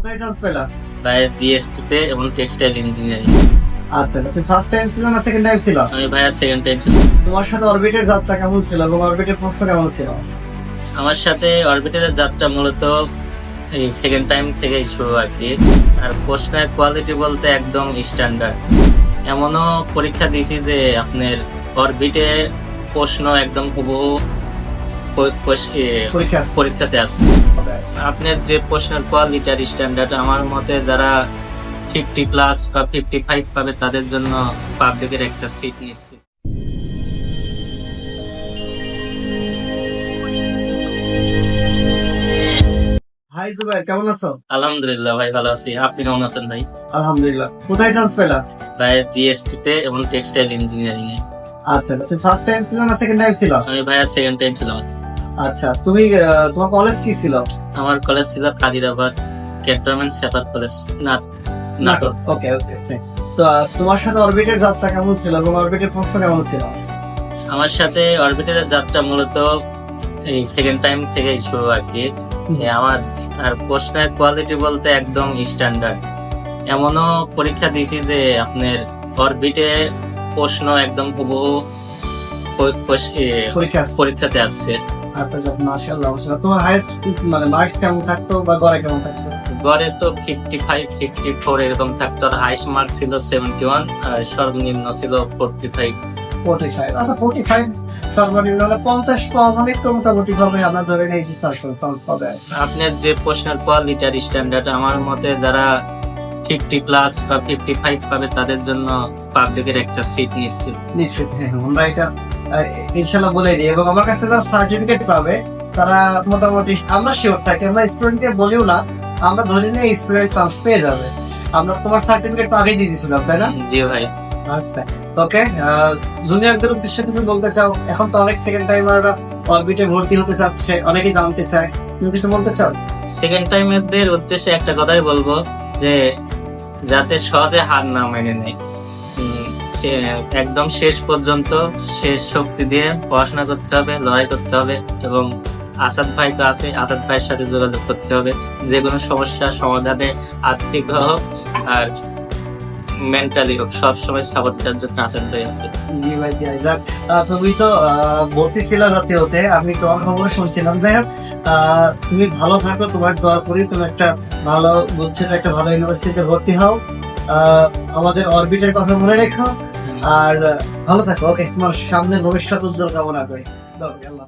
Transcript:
কোথায় চান্স পেলা? ভাই জিএসটি তে এবং টেক্সটাইল ইঞ্জিনিয়ারিং আচ্ছা তুমি ফার্স্ট টাইম ছিল না সেকেন্ড টাইম ছিল? আমি ভাইয়া সেকেন্ড টাইম ছিল তোমার সাথে অরবিটের যাত্রা কেমন ছিল এবং অরবিটের প্রশ্ন কেমন ছিল? আমার সাথে অরবিটারের যাত্রা মূলত এই সেকেন্ড টাইম থেকেই শুরু আর কি। আর প্রশ্নের কোয়ালিটি বলতে একদম স্ট্যান্ডার্ড এমনও পরীক্ষা দিয়েছি যে আপনার অরবিটে প্রশ্ন একদম হুবহু পরীক্ষাতে আসছে আপনার যে প্রশ্নের কোয়ালিটি আর স্ট্যান্ডার্ড আমার মতে যারা ফিফটি প্লাস বা ফিফটি ফাইভ পাবে তাদের জন্য পাবলিকের একটা সিট নিশ্চিত। হাই জুবাইর কেমন আছো? আলহামদুলিল্লাহ ভাই ভালো আছি। আপনি কেমন আছেন ভাই? আলহামদুলিল্লাহ। কোথায় চান্স পেলা? ভাই জিএসটি তে এবং টেক্সটাইল ইঞ্জিনিয়ারিং এ আচ্ছা। তুমি ফার্স্ট টাইম ছিল না সেকেন্ড টাইম ছিল? আমি ভাইয়া সেকেন্ড টাইম ছিলাম। আচ্ছা তুমি তোমার কলেজ কি ছিল? আমার কলেজ ছিল কাদিরাবাদ ক্যান্টনমেন্ট সেপার কলেজ নাটক। ওকে ওকে তো তোমার সাথে অরবিটের যাত্রা কেমন ছিল এবং অরবিটের প্রশ্ন কেমন ছিল? আমার সাথে অরবিটারের যাত্রা মূলত এই সেকেন্ড টাইম থেকেই শুরু আর কি। আমার আর প্রশ্নের কোয়ালিটি বলতে একদম স্ট্যান্ডার্ড এমনও পরীক্ষা দিয়েছি যে আপনার অরবিটে প্রশ্ন একদম হুবহু। পরীক্ষাতে আসছে। আচ্ছা যাক মাশাআল্লাহ মাশাআল্লাহ। তোমার হাইয়েস্ট মানে মার্কস কেমন থাকতো বা গড়ে কেমন থাকতো? গড়ে তো ফিফটি ফাইভ ফিফটি ফোর এরকম থাকতো। আর হাইস্ট মার্ক ছিল সেভেন্টি ওয়ান আর সর্বনিম্ন ছিল ফোরটি ফাইভ ফোর্টি ফাইভ আচ্ছা ফোর্টি ফাইভ সর্বনিম্ন হলে পাওয়া মানে তো মোটামুটি ভাবে আমরা ধরে নিয়েছি চারশো চান্স পাবে আপনার যে প্রশ্নের কোয়ালিটি স্ট্যান্ডার্ড আমার মতে যারা ফিফটি প্লাস বা ফিফটি ফাইভ পাবে তাদের জন্য পাবলিকের একটা সিট নিশ্চিত। নিশ্চিত হ্যাঁ আমরা এটা ইনশাল্লাহ বলে দিই। এবং আমার কাছে যারা সার্টিফিকেট পাবে তারা মোটামুটি আমরা শিওর থাকি আমরা স্টুডেন্টকে বলিও না আমরা ধরে নিয়ে স্টুডেন্ট চান্স পেয়ে যাবে। আমরা তোমার সার্টিফিকেট তো আগেই দিয়ে দিয়েছিলাম তাই না? জি ভাই। আচ্ছা ওকে জুনিয়রদের উদ্দেশ্যে কিছু বলতে চাও? এখন তো অনেক সেকেন্ড টাইমাররা অরবিটে ভর্তি হতে চাচ্ছে অনেকেই জানতে চায়। তুমি কিছু বলতে চাও? সেকেন্ড টাইমের উদ্দেশ্যে একটা কথাই বলব যে যাতে সহজে হার না মেনে নেয়। একদম শেষ পর্যন্ত শেষ শক্তি দিয়ে পড়াশোনা করতে হবে লড়াই করতে হবে এবং আসাদ ভাই তো আছে আসাদ ভাইয়ের সাথে যোগাযোগ করতে হবে। যে কোনো সমস্যার সমাধানে আর্থিক হোক আর মেন্টালি হোক সব সময় সাপোর্ট দেওয়ার জন্য আসাদ ভাই আছে। জি ভাই জি যাক, তুমি তো ভর্তি ছিল যাতে হতে আমি তোমার খবর শুনছিলাম। যাই হোক তুমি ভালো থাকো তোমার দোয়া করি তুমি একটা ভালো বুঝছে একটা ভালো ইউনিভার্সিটিতে ভর্তি হও। আমাদের অরবিটের কথা মনে রেখো। আর ভালো থাকো ওকে তোমার সামনে ভবিষ্যৎ উজ্জ্বল কামনা করি আল্লাহ।